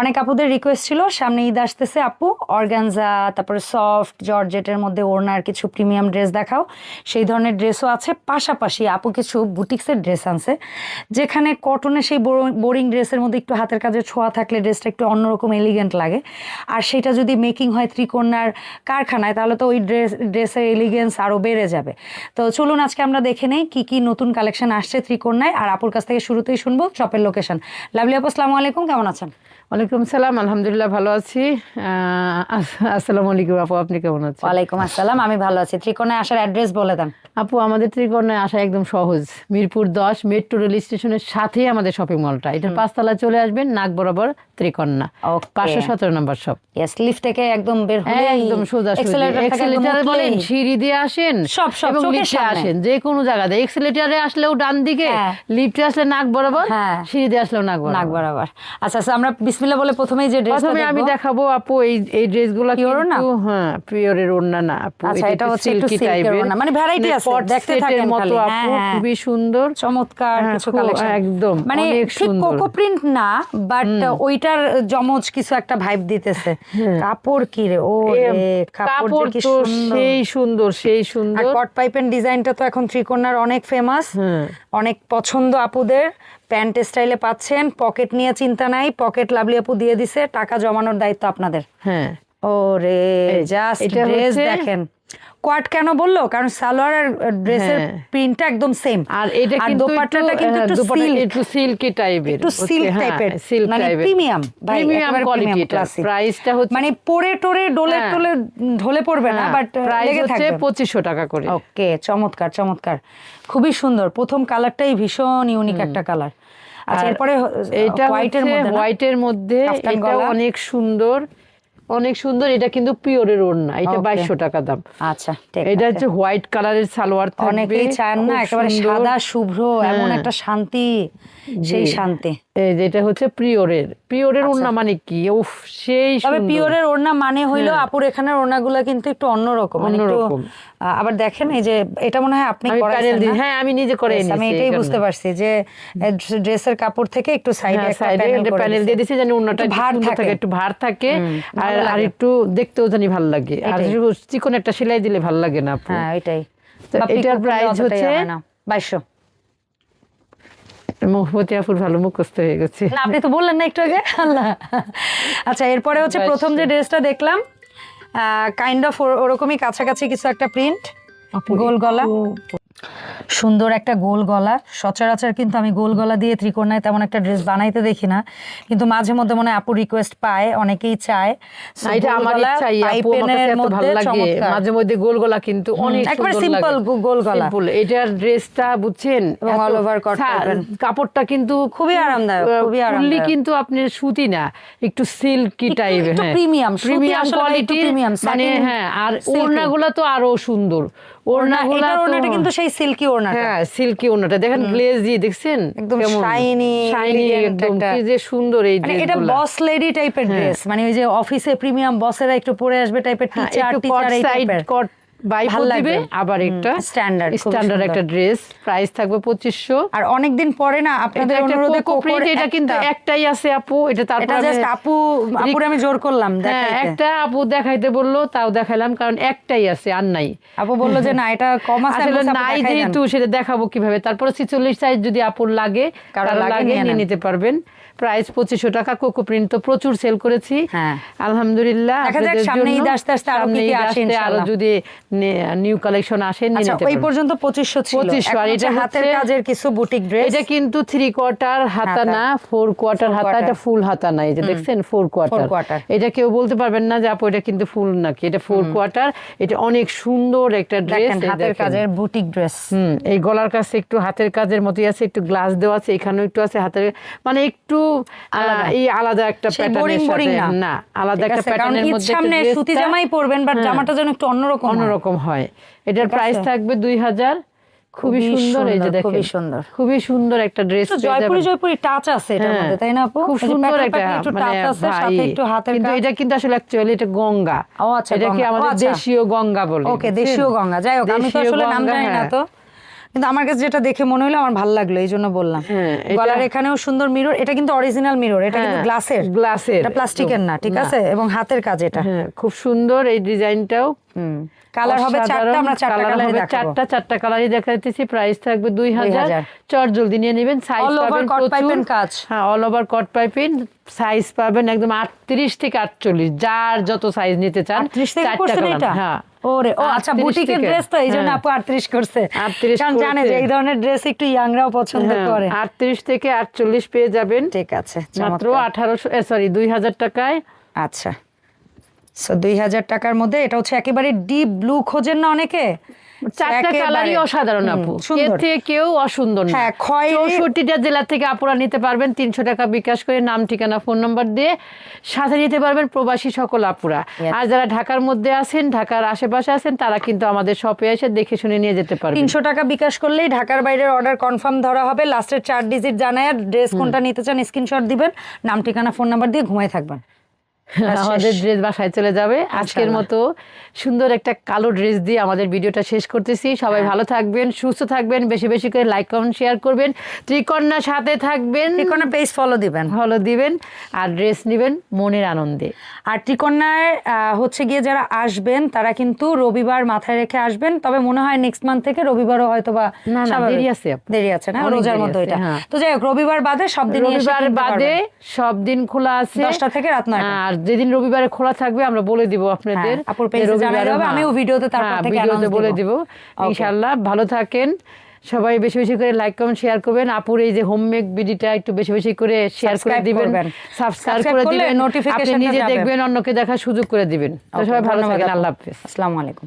অনেক আপুদের রিকোয়েস্ট ছিল, সামনে ঈদ আসতেছে আপু, অর্গানজা, তারপরে সফট, জর্জেটের মধ্যে ওড়নার কিছু প্রিমিয়াম ড্রেস দেখাও। সেই ধরনের ড্রেসও আছে, পাশাপাশি আপু কিছু বুটিক্সের ড্রেস আনছে, যেখানে কটনে সেই বোরিং ড্রেসের মধ্যে একটু হাতের কাজে ছোঁয়া থাকলে ড্রেসটা একটু অন্যরকম এলিগেন্ট লাগে। আর সেটা যদি মেকিং হয় ত্রিকোণার কারখানায়, তাহলে তো ওই ড্রেস ড্রেসের এলিগেন্স আরও বেড়ে যাবে। তো চলুন আজকে আমরা দেখে নেই কী কী নতুন কালেকশন আসছে ত্রিকোণায়, আর আপুর কাছ থেকে শুরুতেই শুনব শপের লোকেশন লাভলি আপু, আসসালামু আলাইকুম, কেমন আছেন? ওয়ালাইকুম সালাম আলহামদুলিল্লাহ ভালো আছি। আহ, আসসালামু আলাইকুম আপু আপনি কেমন আছেন? ওয়ালাইকুম আসসালাম আমি ভালো আছি। ত্রিকোণায় আসার অ্যাড্রেস বলে দেন। আপু আমাদের ত্রিকোণায় আসা একদম সহজ। মিরপুর দশ মেট্রো রেল স্টেশনের সাথেই আমাদের শপিং মলটা এটা পাঁচতলা চলে আসবেন নাক বরাবর ত্রিকন্যা পাঁচশো সতেরো নম্বর ইয়েস লিফট থেকে একদম বের একদম সোজা এক্সেলেটারে বলেন সিঁড়ি দিয়ে আসেন সব, সব, লিফটে আসেন যে কোনো জায়গাতে এক্সেলেটারে আসলেও ডান দিকে হ্যাঁ। লিফটে আসলে নাক বরাবর হ্যাঁ। সিঁড়ি দিয়ে আসলেও নাক নাক বরাবর আচ্ছা আচ্ছা আমরা বিসমিল্লাহ বলে প্রথমেই যে ড্রেসটা প্রথমে আমি দেখাবো আপু এই এই ড্রেসগুলো না? হ্যাঁ পিওরের ওড়না না আপু আচ্ছা, এটা হচ্ছে একটু এর type-এর। ওড়না। মানে আছে, দেখতে থাকেন খালি। আপু হ্যাঁ, হ্যাঁ। খুবই সুন্দর চমৎকার হ্যাঁ, কিছু কালেকশন একদম, মানে ঠিক। কোকো প্রিন্ট না বাট ওইটার জমজ কিছু একটা ভাইব দিতেছে। কাপড় কি রে? ও কাপড় কি তো সুন্দর। সেই সুন্দর সেই আর সুন্দর কট পাইপের ডিজাইনটা তো এখন ত্রিকোণার অনেক ফেমাস হ্যাঁ। অনেক পছন্দ আপুদের। প্যান্ট স্টাইলে পাচ্ছেন। পকেট নিয়ে চিন্তা নাই। পকেট লাভলি আপু দিয়ে দিছে। টাকা জমানোর দায়িত্ব আপনাদের। হ্যাঁ। ও রে জাস্ট ড্রেস দেখেন। কোয়াট কেন বলল? কারণ সালোয়ার আর ড্রেসের হ্যাঁ। প্রিন্টটা একদম সেম আর এটা কিন্তু দোপাট্টাটা কিন্তু একটু সিল্ক একটু সিল্কি টাইপের একটু সিল্ক টাইপের সিল্ক মানে প্রিমিয়াম প্রিমিয়াম কোয়ালিটি এটা। প্রাইসটা হচ্ছে মানে পরে টোরে ডোলে হ্যাঁ। টোলে ঢলে পড়বে না বাট প্রাইস হচ্ছে থাকবে। পঁচিশশো টাকা করে। ওকে চমৎকার চমৎকার। খুবই সুন্দর। প্রথম কালারটাই ভীষণ ইউনিক একটা কালার। আচ্ছা এরপরে এটা হোয়াইটের মধ্যে হোয়াইটের মধ্যে এটা অনেক সুন্দর। অনেক সুন্দর এটা কিন্তু পিওরের ওড়না এটা. বাইশশো টাকা দাম। আচ্ছা এটা হচ্ছে হোয়াইট কালারের সালোয়ার অনেকেই চান না একেবারে সাদা শুভ্র এমন হ্যাঁ। একটা শান্তি সেই শান্তি। যেটা হচ্ছে প্রিওরের প্রিওরের ওড়না মানে কি? উফ সেই আচ্ছা। তবে। পিওরের ওড়না মানে হইল আপুর এখানের ওড়নাগুলো কিন্তু একটু অন্যরকম। মানে একটু অন্যরকম। আবার দেখেন এই যে এটা মনে হয় আপনি? হ্যাঁ আমি নিজে করে এনেছি আমি এটাই বুঝতে পারছি যে ড্রেসের কাপড় থেকে একটু সাইডে হ্যাঁ একটা প্যানেল দিয়ে দিয়েছি যেন ওড়নাটা ভার থাকে। একটু ভার থাকে। আর আর একটু দেখতেও জানি ভালো লাগে। আর এটাই। চিকন একটা সেলাই দিলে ভালো লাগে না হ্যাঁ তো এটার অতটাই হচ্ছে- হয় না। 2200 আপুর ভালো মুখস্থ হয়ে গেছে। না আপনি তো বললেন না একটু আগে। আল্লাহ। আচ্ছা এরপরে হচ্ছে প্রথম যে ড্রেসটা দেখলাম কাইন্ড অফ ওরকমই কাছাকাছি কিছু একটা প্রিন্ট গোল গলা। সুন্দর একটা গোল গলা সচরাচর কিন্তু আমি গোল গলা দিয়ে ত্রিকোণায় তেমন একটা ড্রেস বানাইতে দেখি না কিন্তু মাঝে মধ্যে মনে আপু রিকোয়েস্ট পায় অনেকেই চায়। মাঝে মধ্যে গোল গলা কিন্তু অনেক একেবারে গো- গোল গলা। এটার ড্রেসটা বুঝছেন সা- পাবেন। কাপড়টা কিন্তু খুবই আরামদায়ক, খুবই আরামদায়ক। কিন্তু আপনার সুতি না একটু সিল্কি একটু- টাইপ একটু premium, সুতি প্রিমিয়াম আসলে কোয়ালিটি মানে হ্যাঁ আর। ওড়নাগুলো তো আরও সুন্দর ওড়না ওড়নাগুলো ওড়নাটা কিন্তু সেই সিল্কি ওড়নাটা। হ্যাঁ সিল্কি ওড়নাটা। দেখেন গ্লেজি দেখছেন? একদম shiny, শাইনি একদম। কি যে সুন্দর এই মানে এটা বস লেডি টাইপের ড্রেস মানে ওই যে অফিসে প্রিমিয়াম বসেরা একটু পরে আসবে টাইপের হ্যাঁ, টিচার টিচার এই টাইপের কট বাইপো ভালো লাগবে। দিবে আবার একটা standard, স্ট্যান্ডার্ড একটা ড্রেস প্রাইস থাকবে পঁচিশশো। আর অনেকদিন পরে না আপনাদের অনুরোধে কোকোর এটা কিন্তু একটাই আছে আপু এটা তারপর জাস্ট আপু আপুরে আমি জোর করলাম হ্যাঁ একটা আপু দেখাইতে বলল তাও দেখাইলাম কারণ একটাই আছে আর নাই। আপু বলল যে না এটা কম আছে আসলে নাই যেহেতু সেটা দেখাবো কীভাবে? তারপরে ছিচল্লিশ সাইজ যদি আপুর লাগে কারও নিয়ে নিতে পারবেন। প্রাইস পঁচিশশো টাকা কোকো প্রিন্ট তো প্রচুর সেল করেছি। হ্যাঁ। আলহামদুলিল্লাহ সামনে। ঈদ আসতে আসতে আরও যদি নিউ কালেকশন আসে নিয়ে আচ্ছা পর্যন্ত পঁচিশশো ছিল। 2500 আর এটা হাতের কাজের কিছু বুটিক ড্রেস এটা কিন্তু থ্রি কোয়ার্টার হাতা। না ফোর কোয়ার্টার হাতা এটা ফুল হাতা না এই যে দেখছেন ফোর কোয়ার্টার এটা কেউ বলতে পারবেন না যে আপু এটা কিন্তু ফুল নাকি? এটা ফোর কোয়ার্টার এটা অনেক সুন্দর একটা ড্রেস হাতের কাজের বুটিক ড্রেস হুম এই গলার কাছে একটু হাতের কাজের মতোই আছে একটু গ্লাস দেওয়া আছে এখানেও একটু আছে হাতের মানে একটু এই আলাদা একটা প্যাটার্নের সাথে না। আলাদা একটা প্যাটার্নের মধ্যে সামনে সুতি জামাই পরবেন বাট হ্যাঁ। জামাটা যেন একটু অন্যরকম হয়। অন্যরকম হয়। এটার প্রাইস থাকবে দুই হাজার। খুবই সুন্দর এই যে দেখো দেখেন। খুবই সুন্দর। খুবই সুন্দর একটা ড্রেস জয়পুরি জয়পুরি টাচ আছে এটার হ্যাঁ, মধ্যে তাই না আপু? খুব সুন্দর একটা একটু মানে টাচ আছে সাথে একটু হাতের কিন্তু এটা কিন্তু আসলে অ্যাকচুয়ালি এটা গঙ্গা। ও আচ্ছা, এটা কি আমাদের আচ্ছা। দেশীয় গঙ্গা বলে ওকে দেশীয় গঙ্গা। যাই হোক আমি তো আসলে নাম জানি না হ্যাঁ। তো। কিন্তু আমার কাছে যেটা দেখে মনে হলো আমার ভালো লাগল এই জন্য বললাম। হ্যাঁ, গলার এখানেও সুন্দর মিরর এটা কিন্তু অরিজিনাল মিরর এটা কিন্তু হ্যাঁ, গ্লাসের গ্লাসের এটা প্লাস্টিকের না ঠিক আছে? এবং হাতের কাজ এটা। হ্যাঁ খুব সুন্দর এই ডিজাইনটাও। কালার হবে চারটা আমরা চারটা কালার হবে চারটা চারটা কালারই দেখাইতেছি। প্রাইস থাকবে দুই হাজার। 2000 চট জলদি নিয়ে নেবেন। সাইজ পাবেন cut pipe কাজ। হ্যাঁ all over cut piping size পাবেন একদম আটত্রিশ থেকে আটচল্লিশ যার যত সাইজ নিতে চান 38 থেকে হ্যাঁ। ওরে ও আচ্ছা বুটিকের ড্রেস তো এইজন্য হ্যাঁ। আপু 38 করছে। 38 কারণ জানে যে এই ধরনের ড্রেস একটু ইয়াংরাও পছন্দ হ্যাঁ, করে। আটত্রিশ থেকে আটচল্লিশ পেয়ে যাবেন। ঠিক আছে মাত্র চমৎকার। আঠারোশো সরি দুই হাজার টাকায়। আচ্ছা। সো দুই হাজার টাকার মধ্যে এটা হচ্ছে একেবারে ডিপ ব্লু খোঁজেন না অনেকে? চারটা কালারই অসাধারণ আপু। এর থেকে কেউ অসুন্দর না। হ্যাঁ, চৌষট্টিটা জেলা থেকে আপুরা নিতে পারবেন তিনশো টাকা বিকাশ করে নাম ঠিকানা ফোন নাম্বার দিয়ে সাথে নিতে পারবেন প্রবাসী সকল আপুরা। আর যারা ঢাকার মধ্যে আছেন ঢাকার আশেপাশে আছেন তারা কিন্তু আমাদের শপে এসে দেখে শুনে নিয়ে যেতে পারবেন। তিনশো টাকা বিকাশ করলেই ঢাকার বাইরের অর্ডার কনফার্ম ধরা হবে। লাস্টের চার ডিজিট জানায় ড্রেস কোনটা নিতে চান স্ক্রিনশট দিবেন নাম ঠিকানা ফোন নাম্বার দিয়ে ঘুমাই থাকবেন। আমাদের ড্রেস বাসায় চলে যাবে। আজকের মতো সুন্দর একটা কালো ড্রেস দিয়ে আমাদের ভিডিওটা শেষ করতেছি। সবাই হ্যাঁ। ভালো থাকবেন সুস্থ থাকবেন বেশি বেশি করে লাইক কমেন্ট শেয়ার করবেন। ত্রিকন্যার সাথে থাকবেন। ত্রিকোণা পেজ ফলো দিবেন। ভালো দিবেন আর ড্রেস নেবেন মনের আনন্দে। আর ত্রিকন্যায় হচ্ছে গিয়ে যারা আসবেন তারা কিন্তু রবিবার মাথায় রেখে আসবেন। তবে মনে হয় নেক্সট মান্থ থেকে রবিবারও হয়তো বা। দেরি আছে। দেরি আছে না? রোজার আছে, ওইটা হ্যাঁ। তো যাই হোক রবিবার বাদে সব দিন রবিবার বাদে সব দিন খোলা আছে। 10টা থেকে রাত 9টা। আর যেদিন রবিবারে খোলা থাকবে আমরা বলে দিব আপনাদের। হ্যাঁ, আমিও ভিডিওতে তারপর হ্যাঁ, থেকে ভিডিওতে বলে দিব। ইনশাল্লাহ ইনশাআল্লাহ ভালো থাকেন। সবাই বেশি বেশি করে লাইক কমেন্ট শেয়ার করবেন। আপুর এই যে হোমমেক ভিডিওটা একটু বেশি বেশি করে শেয়ার করে দিবেন। সাবস্ক্রাইব করে দিবেন। নোটিফিকেশন নিজে। দেখবেন অন্যকে দেখার সুযোগ করে দিবেন। তো সবাই ভালো থাকেন। আল্লাহ হাফেজ। আসসালামু আলাইকুম।